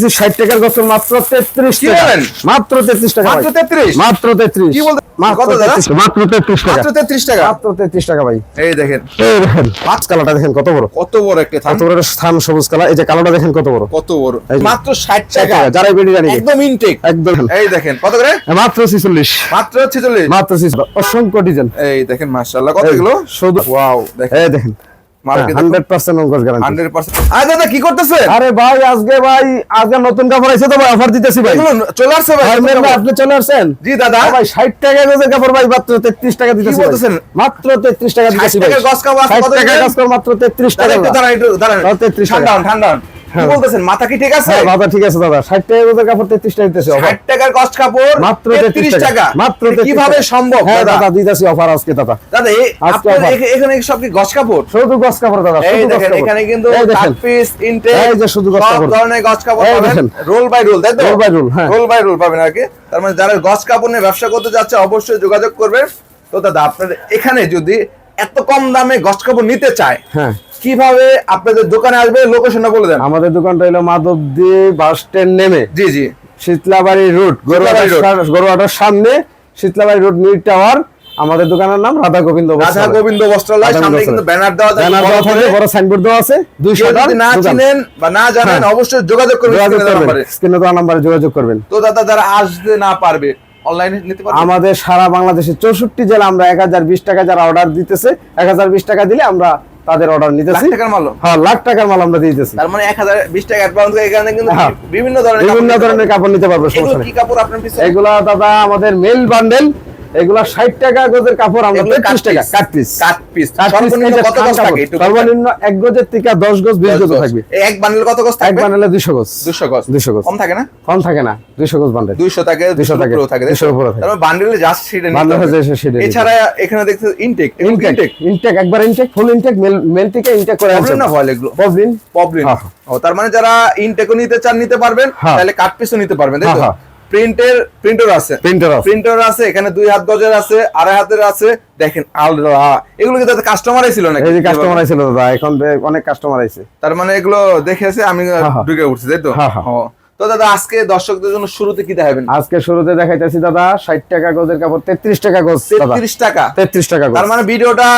ষাট টাকার গোসল মাত্র তেত্রিশ? মাত্র তেত্রিশ টাকা মাত্র। 33? মাত্র তেত্রিশ। কি বলতে- মাত্র কত দাদা? 33 মাত্র তেত্রিশ টাকা। মাত্র তেত্রিশ টাকা? মাত্র তেত্রিশ টাকা ভাই। এই দেখেন। এই দেখেন। পাঁচ কালারটা দেখেন কত বড়? কত বড় একটা কত বড় স্থান সবুজ কালার। এই যে কালারটা দেখেন কত বড়? কত বড়? মাত্র ষাট টাকা বেডি জানি একদম ইনটেক একদম। এই দেখেন কত করে? মাত্র ছিচল্লিশ। মাত্র ছেচল্লিশ। মাত্র ছিচল্লিশ। অসংখ্য ডিজাইন। এই দেখেন মাশাআল্লাহ। কত এগুলো? শুধু ওয়াও দেখেন। এই দেখেন। কি আরে ভাই আজকে ভাই আজকে নতুন কাপড় আছে তো ভাই অফার দিতেছি ভাই। চলে আসছে ভাই ভাই আপনি চলে আসছেন? জি দাদা। ভাই ষাট টাকা গজের কাপড় ভাই মাত্র তেত্রিশ টাকা দিতেছি মাত্র তেত্রিশ টাকা দিতেছি ভাই। গজ কাপড় মাত্র তেত্রিশ টাকা দাঁড়ান দাঁড়ান একটু দাঁড়ান। তাও 33 টাকা। ঠান্ডা ঠান্ডা হ্যাঁ। বলতেছেন? মাথা কি ঠিক আছে? হ্যাঁ দাদা ঠিক আছে দাদা। ষাট টাকা গজের কাপড় তেত্রিশ টাকা দিতেছি offer। ষাট টাকার কষ্ট কাপড় মাত্র তেত্রিশ টাকা। মাত্র কীভাবে সম্ভব হ্যাঁ দাদা? দিতেছি অফার আজকে দাদা। দাদা আপনার এখানে সব কি গস কাপড়? শুধু গজ কাপড় দাদা এই দেখেন। এখানে কিন্তু কাট পিস ইনটেক এই যে শুধু গজ সব কাপড়। ধরনের গস কাপড় পাবেন। রোল বাই রোল তাই তো? Roll by roll, হ্যাঁ। রোল বাই রোল পাবেন আর কি। তার মানে যারা গস কাপড় নিয়ে ব্যবসা করতে যাচ্ছে অবশ্যই যোগাযোগ করবেন। তো দাদা আপনাদের এখানে যদি এত কম দামে গস কাপড় নিতে চায় হ্যাঁ। কীভাবে আপনাদের দোকানে আসবে লোকেশনটা বলে দেন। আমাদের দোকানটা হলো মাধবদী বাস স্ট্যান্ড নেমে। জি জি। শীতলাবাড়ি রোড গরুয়াটার সামনে শীতলাবাড়ি রোড মিড টাওয়ার আমাদের দোকানের নাম রাধা গোবিন্দ রাধা গোবিন্দ বস্ত্রালয় সামনে কিন্তু ব্যানার দেওয়া ব্যানার দেওয়া বড় বড় সাইনবোর্ড দেওয়া আছে দুইশো কেউ যদি না চিনেন বা না জানেন হ্যাঁ। অবশ্যই যোগাযোগ করবেন যোগাযোগ স্ক্রিনে দেওয়া করবেন। নাম্বারে। স্ক্রিনে দেওয়া নাম্বারে যোগাযোগ করবেন। তো দাদা যারা আসতে না পারবে অনলাইনে নিতে পারবে? আমাদের সারা বাংলাদেশে চৌষট্টি জেলা আমরা এক হাজার বিশ টাকা যারা অর্ডার দিতেছে এক হাজার বিশ টাকা দিলে আমরা তাদের অর্ডার নিতেছি। টাকার মাল। হ্যাঁ লাখ টাকার মাল আমরা দিয়ে দিতেছি। তার মানে এক হাজার বিশ টাকা অ্যাডভান্স এখানে কিন্তু হ্যাঁ। বিভিন্ন ধরনের বিভিন্ন ধরনের কাপড় নিতে পারব সমস্যা কি কাপড় আপনার পিছনে? এগুলা দাদা আমাদের মেল বান্ডেল এগুলা ষাট টাকা গজের কাপড় আমরা টাকা কাট পিস কাট পিস সর্বনিম্ন কত গজ থাকে সর্বনিম্ন এক গজের থেকে গজ বিশ গজ থাকবে। এক বান্ডেল কত গজ এক বান্ডেলে গজ। 200 গজ। 200 গজ। কম থাকে না? কম থাকে না। গজ বান্ডেল। 200 থাকে 200 200 থাকে, উপরেও থাকে 200 উপরেও থাকে। তার মানে বান্ডেলে জাস্ট নিতে বান্ডেল হয়ে যায় নিতে এছাড়া এখানে দেখতে ইনটেক ইনটেক ইনটেক একবার ইনটেক ফুল ইনটেক মেল থেকে ইনটেক করে প্রবলেম না এগুলো? হ্যাঁ, ও তার মানে যারা ইনটেকও নিতে চান নিতে পারবেন। হ্যাঁ। তাহলে কাট পিসও নিতে পারবেন তাই তো? হ্যাঁ, প্রিন্টের প্রিন্টার আছে। প্রিন্টার আছে। প্রিন্টার আছে এখানে দুই হাত গজের আছে আড়াই হাতের আছে। দেখেন আল্লাহ এগুলো কি তাদের কাস্টমারই ছিল নাকি? এই যে কাস্টমার আইছিল দাদা এখন অনেক কাস্টমার আইছে তার মানে এগুলো দেখেছে আমি হ্যাঁ। ঢুকে উঠছি তাই তো? হ্যাঁ, হ্যাঁ। তো দাদা আজকে দর্শকদের জন্য শুরুতে কি দেখাবেন? আজকে শুরুতে দেখাইতেছি দাদা ষাট টাকা গজের কাপড় তেত্রিশ টাকা গজ দাদা। তেত্রিশ টাকা? তেত্রিশ টাকা গজ। তার মানে ভিডিওটা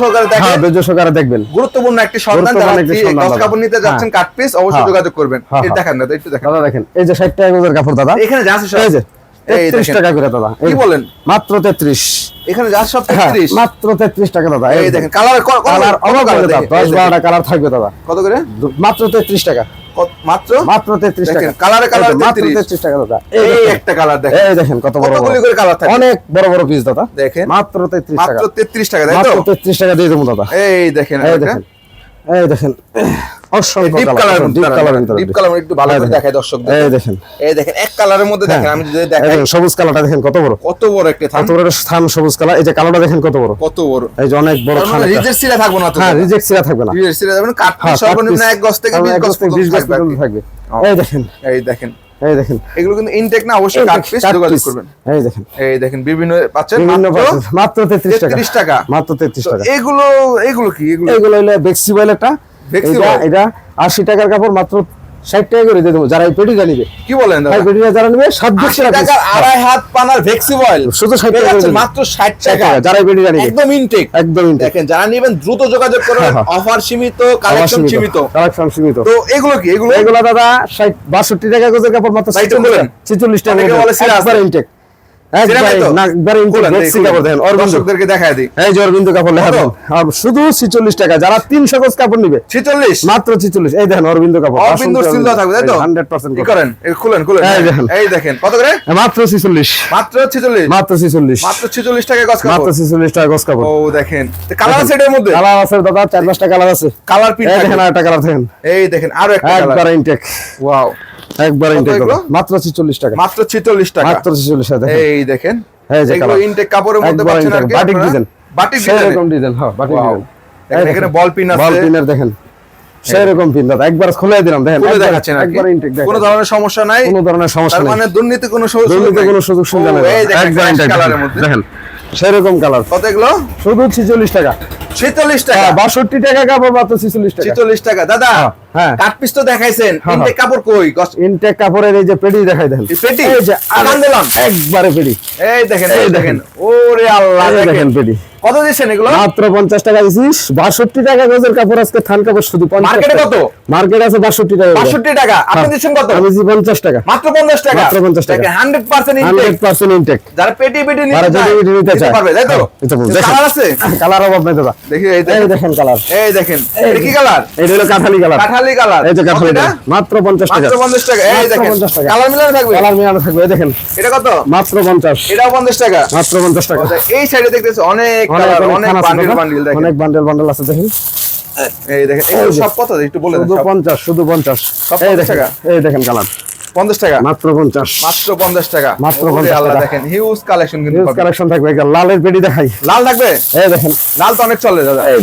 সহকারে দেখেন। হ্যাঁ সহকারে দেখবেন। গুরুত্বপূর্ণ একটি সন্ধান যারা গজ কাপড় নিতে যাচ্ছেন কাট পিস অবশ্যই হ্যাঁ। যোগাযোগ করবেন। হ্যাঁ, এই হ্যাঁ। দাদা একটু দেখেন। দাদা দেখেন এই যে ষাট টাকা গজের কাপড় দাদা। এখানে যা আছে এই যে দেখেন। টাকা করে দাদা। কি বলেন? মাত্র তেত্রিশ। এখানে যা সব হ্যাঁ, 33 মাত্র তেত্রিশ টাকা দাদা। এই দেখেন কালার কালার অভাব কালার দাদা দশ বারোটা কালার থাকবে দাদা। কত করে? মাত্র তেত্রিশ টাকা। কত- মাত্র? মাত্র তেত্রিশ টাকা। দেখেন, কালারে কালার মাত্র 33 তেত্রিশ টাকা দাদা। এই একটা কালার দেখেন। এই দেখেন কত বড় বড়। কতগুলি করে কালার থাকে? অনেক বড় বড় পিস দাদা। দেখেন। মাত্র তেত্রিশ টাকা। মাত্র 33 টাকা তাই তো? মাত্র টাকা দিয়ে দেবো দাদা। এই দেখেন এই দেখেন। এই দেখেন। Deep colour colour deep colour deep colour একটু ভালো করে দেখায় দর্শকদের। এই দেখেন। এই দেখেন এক কালারের মধ্যে দেখেন হ্যাঁ। আমি যদি দেখাই। সবুজ কালারটা দেখেন কত বড়? কত বড় একটা থান। কত বড় একটা সবুজ কালার এই যে কালোটা দেখেন কত বড়? কত বড়? এই যে অনেক বড় তার থান মানে একটা। রিজেক্ট সিরা থাকব না তো? হ্যাঁ রিজেক্ট সিরা থাকবে না। রিজেক্ট সিরা যাবেন কাট হ্যাঁ সর্বনিম্ন এক গজ থেকে 20 গজ থেকে 20 গজ পর্যন্ত পর্যন্ত থাকবে। থাকবে এই দেখেন। এই দেখেন। এই দেখেন। এগুলো কিন্তু ইনটেক না অবশ্যই কাট দেখেন, পিস যোগাযোগ করবেন। এই দেখেন। এই দেখেন বিভিন্ন পাচ্ছেন মাত্র পাচ্ছেন, মাত্র তেত্রিশ টাকা। 33 টাকা। মাত্র তেত্রিশ তো টাকা। এগুলো এগুলো কি? এগুলো এগুলো বেক্সিবয়েল একটা Bexiboil? এটা এটা আশি টাকার কাপড় মাত্র ষাট টাকা করে দিয়ে দেবো। যারা এই পেটিটা নিবে। কি বলেন ভাই পেটিটা যারা নিবে সাত 80 টাকা আড়াই হাত পানার ভেক্সিবয়েল শুধু ষাট টাকা করে যাচ্ছেন দেবো। মাত্র ষাট টাকা। টাকা যারা এই পেটিটা নিবে। একদম ইনটেক একদম intake। দেখেন যারা নেবেন দ্রুত যোগাযোগ হ্যাঁ, হ্যাঁ। অফার সীমিত কালেকশন সীমিত কালেকশন সীমিত। তো এগুলো কি? এগুলো? এগুলো দাদা ষাট বাষট্টি টাকা গজের কাপড় মাত্র। ছেচল্লিশ টাকা বলে একবার ইনটেক শুধু ছিচল্লিশ টাকা যারা তিনশো গজ কাপড় নিবে। 46 মাত্র ছিচল্লিশ। এই দেখেন অরবিন্দ কাপড়। অরবিন্দুর থাকবে তাই তো? হান্ড্রেড পার্সেন্ট করেন? খুলেন খুলেন এই দেখেন। কত করে? মাত্র ছিচল্লিশ। মাত্র 46 মাত্র ছিচল্লিশ। মাত্র 46 টাকা গজ মাত্র ছিচল্লিশ টাকা গজ কাপড়। ও দেখেন। কালার আছে এটার মধ্যে? কালার আছে দাদা চার পাঁচটা কালার আছে। কালার দেখেন আর একটা কালার দেখেন। এই দেখেন আরও একটা কালার। একবার ইনটেক ওয়াও একবার ইনটেক? মাত্র ছিচল্লিশ টাকা। মাত্র 46 টাকা। মাত্র ছিচল্লিশ টাকা এই দেখেন এই যে এগুলো কালার। ইনটেক কাপড়ের মধ্যে পাচ্ছেন আর বাটিক ডিজাইন বাটিক ডিজাইন সেরকম ডিজাইন হ্যাঁ বাটিক ডিজাইন এখানে বল পিন আছে। বল পিনের দেখেন। সেরকম পিন দাদা একবার খুলে দিলাম দেখেন খুলে দেখাচ্ছেন আর কি। একবার ইনটেক দেখেন কোনো ধরনের সমস্যা নাই। কোনো ধরনের সমস্যা নেই। মানে দুর্নীতি কোনো সুযোগ দুর্নীতি কোনো সুযোগ সুবিধা নেই একবার ইনটেক কালারের মধ্যে। দেখেন সেরকম কালার কত এগুলো? শুধু ছিচল্লিশ টাকা। 46 টাকা। হ্যাঁ, বাষট্টি টাকা কাপড় মাত্র ছিচল্লিশ টাকা। 46 টাকা। দাদা হ্যাঁ, হ্যাঁ। কাট পিস তো দেখাইছেন। হ্যাঁ, ইনটেক হ্যাঁ। কাপড় কই? ইনটেক কাপড়ের এই যে পেডি দেখাই দেন। পেটি? এই যে আন্দোলন। একবারে পেডি এই দেখেন এই দেখেন। ওরে আল্লাহ দেখেন পেডি কত দিচ্ছেন এগুলো? মাত্র পঞ্চাশ টাকা দিছিস। বাষট্টি টাকা গজের কাপড় আজকে থান কাপড় শুধু মার্কেটে কত? মার্কেট আছে বাষট্টি টাকা গজ। বাষট্টি টাকা। আপনি হ্যাঁ। দিচ্ছেন কত? আমি দিচ্ছি পঞ্চাশ টাকা। মাত্র পঞ্চাশ টাকা? মাত্র 50 টাকা। Hundred percent hundred percent intact যারা পেটি পেটি নিতে যারা চায়, পেটি পেটি নিতে চায়। পারবে তাই তো। কালার আছে? কালার অভাব নাই দাদা। দেখি এই দেখেন। কালার। এই দেখেন। এটা কি কালার? এটা হলো কাঠালি কালার। কাঠালি কালার। এই যে কাঠালি মাত্র পঞ্চাশ টাকা। মাত্র পঞ্চাশ টাকা। এই দেখেন কালার মিলানো থাকবে? কালার মিলানো থাকবে এই দেখেন। এটা কত? মাত্র পঞ্চাশ। এটাও পঞ্চাশ টাকা। মাত্র পঞ্চাশ টাকা। এই সাইডে দেখতেছি অনেক কালার অনেক বান্ডিল। বান্ডিল দেখেন। অনেক বান্ডেল বান্ডেল আছে দেখেন। এই দেখেন এগুলো সব কত? একটু বলে দেন শুধু সব। পঞ্চাশ শুধু পঞ্চাশ। সব এই দেখেন এই দেখেন কালার। পঞ্চাশ টাকা? মাত্র পঞ্চাশ। মাত্র পঞ্চাশ টাকা। মাত্র 50 আল্লাহ দেখেন হিউজ কালেকশন কিন্তু হিউজ কালেকশন থাকবে লালের পেটি দেখাই। লাল থাকবে? এই দেখেন। লাল তো অনেক চলে দাদা। এই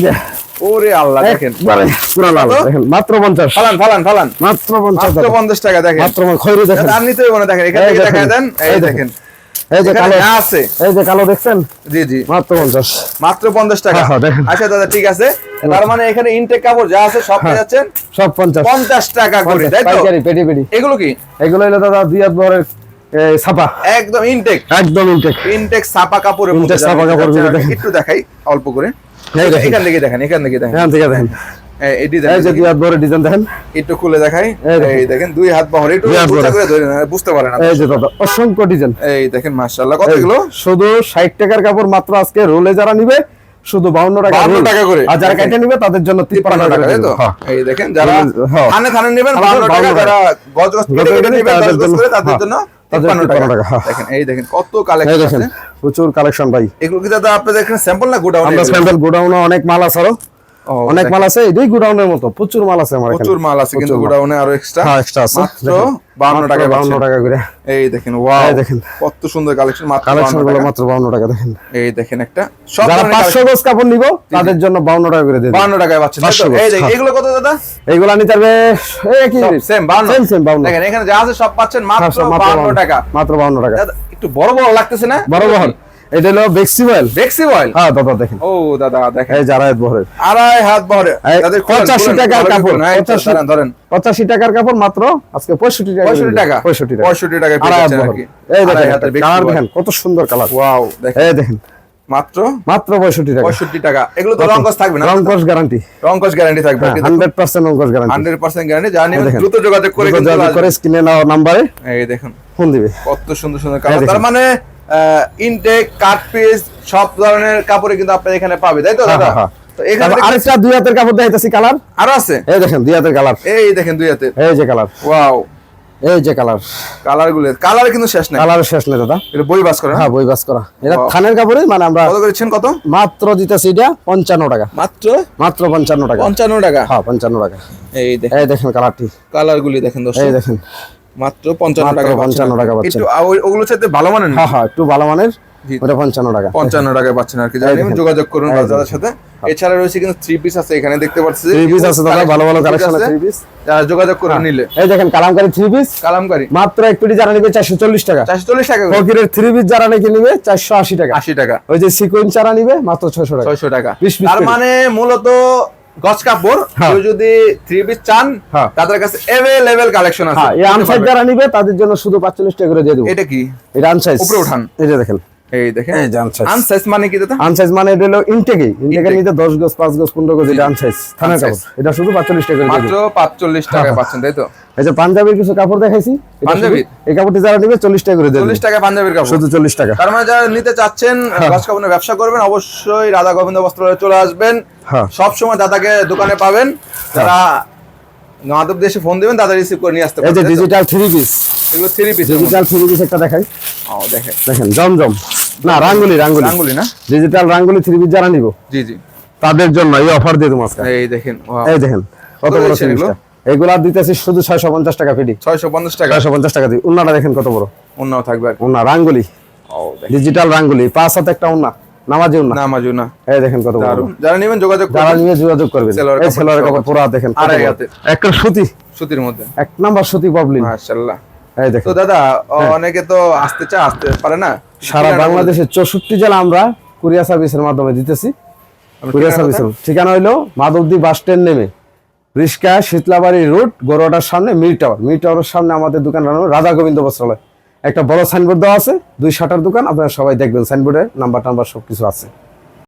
ওরে আল্লাহ দেখেন। একবারে পুরো লাল দেখেন মাত্র পঞ্চাশ। ফালান ফালান ফালান। মাত্র পঞ্চাশ মাত্র দাদা। পঞ্চাশ টাকা দেখেন। মাত্র খৈরি দেখেন। আর নিতে হবে না দেখেন এখান থেকে দেখা দেন। এই দেখেন। এই যে কালো আছে। এই যে কালো দেখছেন? জি জি। মাত্র পঞ্চাশ। মাত্র পঞ্চাশ টাকা। হ্যাঁ, হ্যাঁ। আচ্ছা দাদা ঠিক আছে। তার মানে এখানে ইনটেক কাপড় যা আছে সব পেয়ে যাচ্ছেন? সব পঞ্চাশ। পঞ্চাশ টাকা করে তাই তো? পেটি পেটি। এগুলো কি? এগুলো হলো দাদা দুই হাত ছাপা একদম ইনটেক একদম ইনটেক ইনটেক ছাপা ছাপা দেখেন। একটু দেখাই অল্প করে। এখান থেকে দেখেন এখান থেকে দেখেন। এখান থেকে দেখেন। শুধু ষাট টাকার কাপড় মাত্র আজকে রোলে যারা নিবে শুধু বাউন্ন টাকা টাকা করে। আর যারা। কেটে নিবে তাদের জন্য তিপ্পান্ন তিপ্পান্ন টাকা টাকা তো? হ্যাঁ। এই দেখেন যারা হ্যাঁ। থানে থানে নেবেন বাউন্ন টাকা যারা গজ গজ কেটে নেবেন তাদের জন্য- হ্যাঁ। জন্য তাদের তিপ্পান্ন টাকা 53 টাকা। দেখেন এই দেখেন কত কালেকশন আছে প্রচুর কালেকশন ভাই এগুলো কি দাদা আপনি দেখেন স্যাম্পল না গোডাউন আমরা স্যাম্পল গোডাউনে অনেক মাল আছে আরও অনেক মাল আছে এটাই গোডাউনের মতো প্রচুর মাল আছে আমার প্রচুর মাল আছে কিন্তু গোডাউনে আরও এক্সট্রা হ্যাঁ এক্সট্রা আছে। মাত্র 52 টাকা বাউন্ন পাচ্ছেন। টাকা করে। এই দেখেন ওয়াও এই দেখেন। কত সুন্দর কালেকশন মাত্র কালেকশনগুলো মাত্র বাউন্ন টাকা দেখেন। এই দেখেন একটা সব যারা ধরনের পাঁচশো গজ কাপড় নিব তাদের জন্য বাউন্ন টাকা করে দিন। 52 টাকায় পাচ্ছেন? 500 এই দেখেন হ্যাঁ। এগুলো কত দাদা? এইগুলা নিতে পারবে এই কি সেম 52 সেম সেম বাউন্ন দেখেন এখানে যা আছে সব পাচ্ছেন মাত্র মাত্র 52 টাকা। মাত্র বাউন্ন টাকা। একটু বড় বড় লাগতেছে না? বড় বহর এটা হলো বেক্সি অয়েল হ্যাঁ দাদা দেখেন। ও দাদা দেখেন। এই যারা আড়াই হাত বহরে এই তাদের 85 টাকার কাপড়, খুলেন। এই 85 ধরেন, ধরেন। পঁচাশি টাকার কাপড় মাত্র আজকে পঁয়ষট্টি টাকা পঁয়ষট্টি টাকা। পঁয়ষট্টি টাকা। টাকায় পেয়ে আড়াই হাত। এই দেখেন কালার দেখেন কত সুন্দর কালার। ওয়াও দেখেন। এই দেখেন। মাত্র? মাত্র পঁয়ষট্টি টাকা। পঁয়ষট্টি টাকা। এগুলো তো রঙ্কস থাকবে না? রংকশ গ্যারান্টি রঙ্কস গ্যারান্টি থাকবে। হান্ড্রেড পার্সেন্ট রংকশ গ্যারান্টি হান্ড্রেড পার্সেন্ট গ্যারান্টি যা নেবেন দ্রুত যোগাযোগ করে কিন্তু যোগাযোগ করে স্ক্রিনে নাম্বারে এই দেখুন। ফোন দিবে। কত সুন্দর সুন্দর কালার। তার মানে ইনটেক কাট পিস সব ধরনের কাপড়ে কিন্তু আপনার এখানে পাবে তাই তো হ্যাঁ, দাদা? হ্যাঁ, তো এখানে আরেকটা দুই হাতের কাপড় দেখাইতেছি কালার। আরও আছে? এই দেখেন দুই হাতের কালার। এই দেখেন দুই হাতে এই যে কালার। ওয়াও। এই যে কালার। কালারগুলো কালার কিন্তু শেষ নাই। কালার শেষ নেই দাদা। এটা বই বাস করে? হ্যাঁ বই বাস করা। এটা. থানের মানে আমরা কত করেছেন কত? মাত্র দিতেছি এটা পঞ্চান্ন টাকা। মাত্র? মাত্র পঞ্চান্ন টাকা। পঞ্চান্ন টাকা? হ্যাঁ টাকা। এই দেখেন। এই দেখেন কালারটি। কালার গুলি দেখেন এই দেখেন। মাত্র পঞ্চান্ন টাকা 55 টাকা পাচ্ছেন। ওগুলোর সাথে ভালো মানের হ্যাঁ হ্যাঁ একটু ভালো মানের ওটা পঞ্চান্ন টাকা। পঞ্চান্ন টাকায় পাচ্ছেন আর কি। যোগাযোগ করুন দেখেন। সাথে। এছাড়া রয়েছে কিন্তু থ্রি পিস আছে এখানে দেখতে পাচ্ছি। থ্রি পিস আছে দাদা ভালো ভালো কালেকশন থ্রি পিস যারা যোগাযোগ করে নিলে। এই দেখেন কালামকারি থ্রি পিস কালামকারি। মাত্র এক পেটি যারা নিবে চারশো চল্লিশ টাকা। চারশো চল্লিশ টাকা ফকিরের থ্রি পিস যারা নাকি নিবে চারশো আশি টাকা। আশি টাকা। ওই যে সিকোয়েন্স চারা নিবে মাত্র ছয়শো টাকা। ছয়শো টাকা। তার মানে মূলত গজ কাপড় হ্যাঁ। কেউ যদি থ্রি পিস চান হ্যাঁ। তাদের কাছে এভেলেবেল কালেকশন আছে হ্যাঁ এই আনসাইজ যারা নিবে তাদের জন্য শুধু পাঁচচল্লিশ টাকা করে দিয়ে দেবো এটা কি এটা আনসাইজ উপরে উঠান। এই যে দেখেন এই দেখেন এই যে unsize। আনসাইজ মানে কি দাদা? আনসাইজ মানে এটা হলো ইনটেকে ইনটেকের নিতে দশ গজ পাঁচ গজ পনেরো গজ এটা আনসাইজ থানার কাপড় এটা শুধু পাঁচচল্লিশ টাকা মাত্র দেবো। পাঁচচল্লিশ হ্যাঁ। পাচ্ছেন তাই তো? এই যে পাঞ্জাবির কিছু কাপড় দেখাইছি এটা এই কাপড়টি যারা নিবে টাকা করে টাকা পাঞ্জাবির কাপড়? শুধু চল্লিশ টাকা। তার মানে যারা নিতে চাচ্ছেন হ্যাঁ। কাপড়ের ব্যবসা করবেন অবশ্যই রাধা গোবিন্দ বস্ত্রালয়ে চলে আসবেন। হ্যাঁ। সব সময় দাদাকে দোকানে পাবেন। তারা মাধব দেশে ফোন দিবেন দাদা রিসিভ করে নিয়ে আসতে এই যে ডিজিটাল থ্রি পিস এগুলো three piece digital three piece একটা দেখাই। ও দেখে দেখেন জমজম। না রাঙ্গুলি রাঙ্গুলি। আঙ্গুলি না? ডিজিটাল রাঙ্গুলি থ্রি পিস যারা নিব জি জি। তাদের জন্য এই অফার দিয়ে আজকে। এই দেখেন এই দেখেন কত বড় দিচ্ছেন এগুলো? দিতেছি শুধু ছয়শো পঞ্চাশ টাকা ফিডি ছয়শো পঞ্চাশ টাকা? ছয়শো পঞ্চাশ টাকা দিই উন্নাটা দেখেন কত বড়। অন্য থাকবে আর উন্না রাঙ্গুলি। ও ডিজিটাল রাঙ্গুলি পাঁচ হাতে একটা উন্না নামাজি উন্না। না মাজু না এই দেখেন কত বড়। যারা নেবেন যোগাযোগ যারা নিয়ে যোগাযোগ করবেন। এই সেলোয়ার কাপড় পুরো দেখেন আড়াই হাতে। একটা সুতি। সুতির মধ্যে। এক নাম্বার সুতি পাবলিন মাশাআল্লাহ। এই দেখেন। তো দাদা অনেকে তো আসতে চায় আসতে পারে না? সারা ঠিকানা বাংলাদেশের চৌষট্টি জেলা আমরা কুরিয়া সার্ভিসের মাধ্যমে দিতেছি। কুরিয়া সার্ভিসের ঠিকানা হইল মাধবদী বাস স্ট্যান্ড নেমে। রিস্কা শীতলাবাড়ি রোড গরুয়াটার সামনে মিল টাওয়ার। মিল টাওয়ারের সামনে আমাদের দোকান নাম রাধা গোবিন্দ বস্ত্রালয়। একটা বড় সাইনবোর্ড দেওয়া আছে দুই শাটার দোকান আপনারা সবাই দেখবেন সাইনবোর্ডের নাম্বার টাম্বার সব কিছু আছে।